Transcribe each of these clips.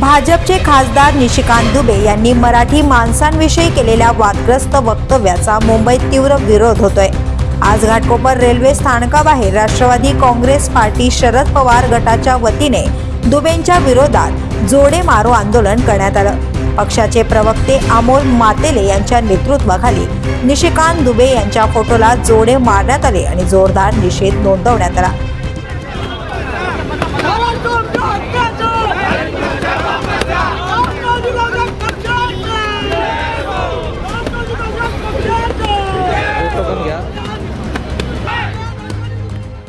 भाजपचे खासदार निशिकांत दुबे यांनी मराठी माणसांविषयी केलेल्या वादग्रस्त वक्तव्याचा मुंबईत तीव्र विरोध होतोय. आज घाटकोपर रेल्वे स्थानकाबाहेर राष्ट्रवादी काँग्रेस पार्टी शरद पवार गटाच्या वतीने दुबेंच्या विरोधात जोडे मारो आंदोलन करण्यात आलं. पक्षाचे प्रवक्ते अमोल मातेले यांच्या नेतृत्वाखाली निशिकांत दुबे यांच्या फोटोला जोडे मारण्यात आले आणि जोरदार निषेध नोंदवण्यात आला.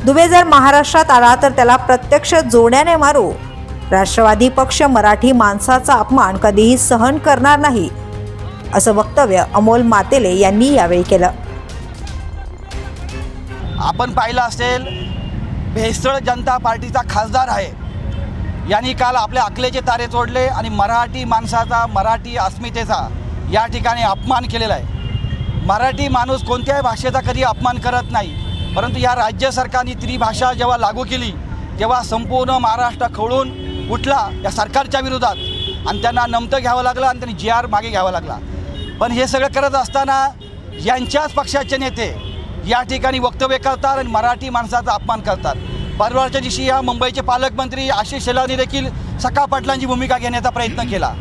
दुबे जर महाराष्ट्रात आला तर त्याला प्रत्यक्ष जोड्याने मारू. राष्ट्रवादी पक्ष मराठी माणसाचा अपमान कधीही सहन करणार नाही असं वक्तव्य अमोल मातेले यांनी यावेळी केलं. आपण पाहिलं असेल भेसळ जनता पार्टीचा खासदार आहे. यांनी काल आपल्या अकलेचे तारे तोडले आणि मराठी माणसाचा मराठी अस्मितेचा या ठिकाणी अपमान केलेला आहे. मराठी माणूस कोणत्याही भाषेचा कधी अपमान करत नाही परंतु या राज्य सरकारने त्रिभाषा जेव्हा लागू केली तेव्हा संपूर्ण महाराष्ट्र खवळून उठला या सरकारच्या विरोधात. आणि त्यांना नमतं घ्यावं लागलं आणि त्यांनी जी आर मागे घ्यावा लागला. पण हे सगळं करत असताना यांच्याच पक्षाचे नेते या ठिकाणी वक्तव्य करतात आणि मराठी माणसाचा अपमान करतात. परवाच्या दिवशी या मुंबईचे पालकमंत्री आशिष शेलानी देखील सखा पाटलांची भूमिका घेण्याचा प्रयत्न केला.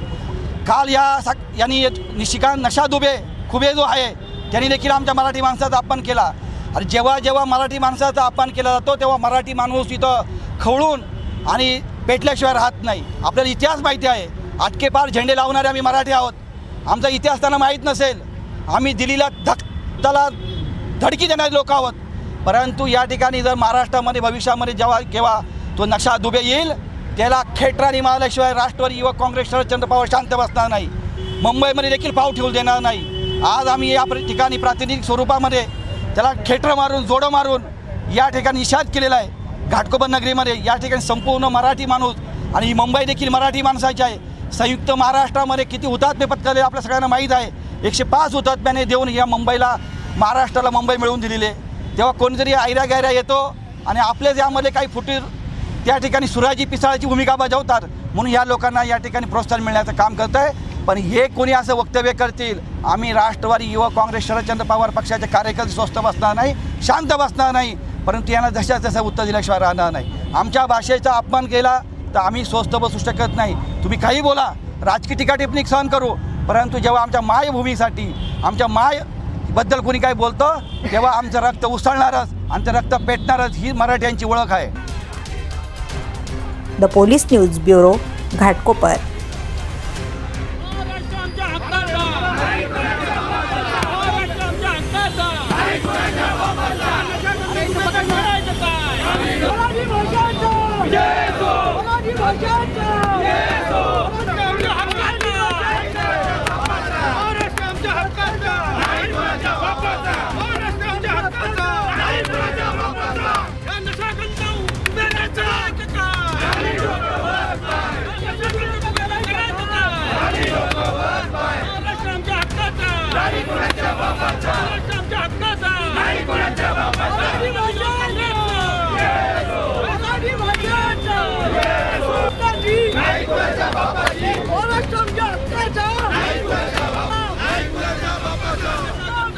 काल या सक यांनी निशिकांत नशा दुबे खुबे जो आहे त्यांनी देखील आमच्या मराठी माणसाचा अपमान केला. आणि जेव्हा जेव्हा मराठी माणसाचा अपमान केला जातो तेव्हा मराठी माणूस इथं खवळून आणि पेटल्याशिवाय राहत नाही. आपल्याला इतिहास माहिती आहे. अटकेपार झेंडे लावणारे आम्ही मराठी आहोत. आमचा इतिहास त्यांना माहीत नसेल. आम्ही दिल्लीला धक त्याला धडकी देणारे लोक आहोत. परंतु या ठिकाणी जर महाराष्ट्रामध्ये भविष्यामध्ये जेव्हा केव्हा तो नक्षा दुबे येईल त्याला खेटराने मारल्याशिवाय राष्ट्रवादी युवक काँग्रेस शरदचंद्र पवार शांत बसणार नाही. मुंबईमध्ये देखील पाव ठेवू देणार नाही. आज आम्ही या ठिकाणी प्रातिनिधिक स्वरूपामध्ये त्याला खेटरं मारून जोडं मारून या ठिकाणी निषाद केलेला आहे. घाटकोपर नगरीमध्ये या ठिकाणी संपूर्ण मराठी माणूस आणि ही मुंबई देखील मराठी माणसाची आहे. संयुक्त महाराष्ट्रामध्ये किती हुतात्मे पत्करले आपल्या सगळ्यांना माहीत आहे. एकशे पाच हुतात्म्याने देऊन या मुंबईला महाराष्ट्राला मुंबई मिळवून दिलेली आहे. तेव्हा कोणीतरी आयऱ्या गायऱ्या येतो आणि आपल्याच यामध्ये काही फुटीर त्या ठिकाणी सुराजी पिसाळाची भूमिका बजावतात म्हणून या लोकांना या ठिकाणी प्रोत्साहन मिळण्याचं काम करत आहे. पण हे कोणी असं वक्तव्य करतील? आम्ही राष्ट्रवादी युवा काँग्रेस शरदचंद्र पवार पक्षाचे कार्यकर्ते स्वस्त बसणार नाही शांत बसणार नाही. परंतु यांना जशा तशा उत्तर दिल्याशिवाय राहणार नाही. आमच्या भाषेचा अपमान केला तर आम्ही स्वस्त बसू शकत नाही. तुम्ही काही बोला राजकीय टीकाटिपणी सहन करू. परंतु जेव्हा आमच्या मायभूमीसाठी आमच्या मायबद्दल कोणी काय बोलतं तेव्हा आमचं रक्त उसळणारच आमचं रक्त पेटणारच ही मराठ्यांची ओळख आहे. The police news bureau Ghatkopar. बाबाच्या